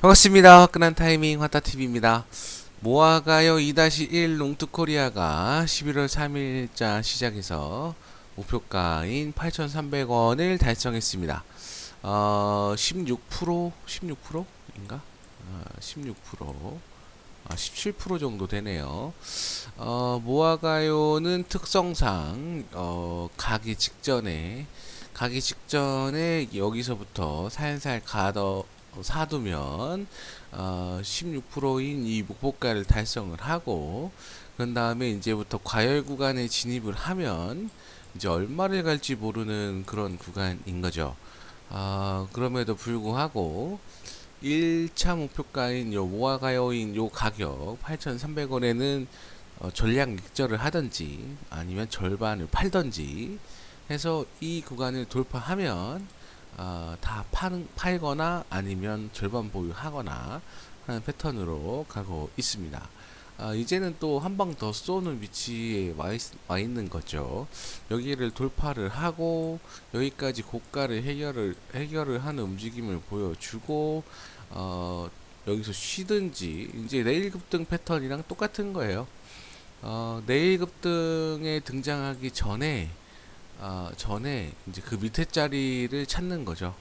반갑습니다. 화끈한 타이밍 화타TV입니다. 모아가요 2-1 롱투코리아가 11월 3일자 시작해서 목표가인 8,300원을 달성했습니다. 어, 16% 16%인가? 어, 16% 아, 17% 정도 되네요. 어, 모아가요는 특성상 어, 가기 직전에 가기 직전에 여기서부터 살살 가더 사두면 어, 16%인 이 목표가를 달성을 하고 그런 다음에 이제부터 과열 구간에 진입을 하면 이제 얼마를 갈지 모르는 그런 구간인 거죠. 아, 그럼에도 불구하고 1차 목표가인 요 모아가요인 요 가격 8,300원에는 어, 전량 익절을 하든지 아니면 절반을 팔든지 해서 이 구간을 돌파하면 어, 다 파는, 팔거나 아니면 절반 보유하거나 하는 패턴으로 가고 있습니다. 아, 이제는 또 한 방 더 쏘는 위치에 와, 있, 와 있는 거죠. 여기를 돌파를 하고 여기까지 고가를 해결을 해결을 하는 움직임을 보여주고 어, 여기서 쉬든지 이제 내일 급등 패턴이랑 똑같은 거예요. 어, 내일 급등에 등장하기 전에 어, 전에 이제 그 밑에 자리를 찾는 거죠.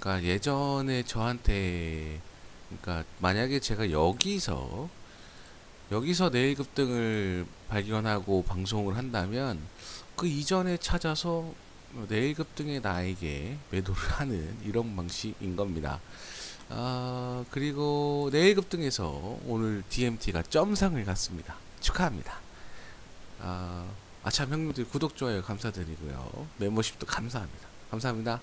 그러니까 예전에 저한테 그러니까 만약에 제가 여기서 여기서 내일 급등을 발견하고 방송을 한다면 그 이전에 찾아서 내일 급등의 나에게 매도를 하는 이런 방식인 겁니다. 아, 그리고 내일 급등에서 오늘 DMT가 점상을 갔습니다. 축하합니다. 아, 아참 형님들 구독 좋아요 감사드리고요. 멤버십도 감사합니다. 감사합니다.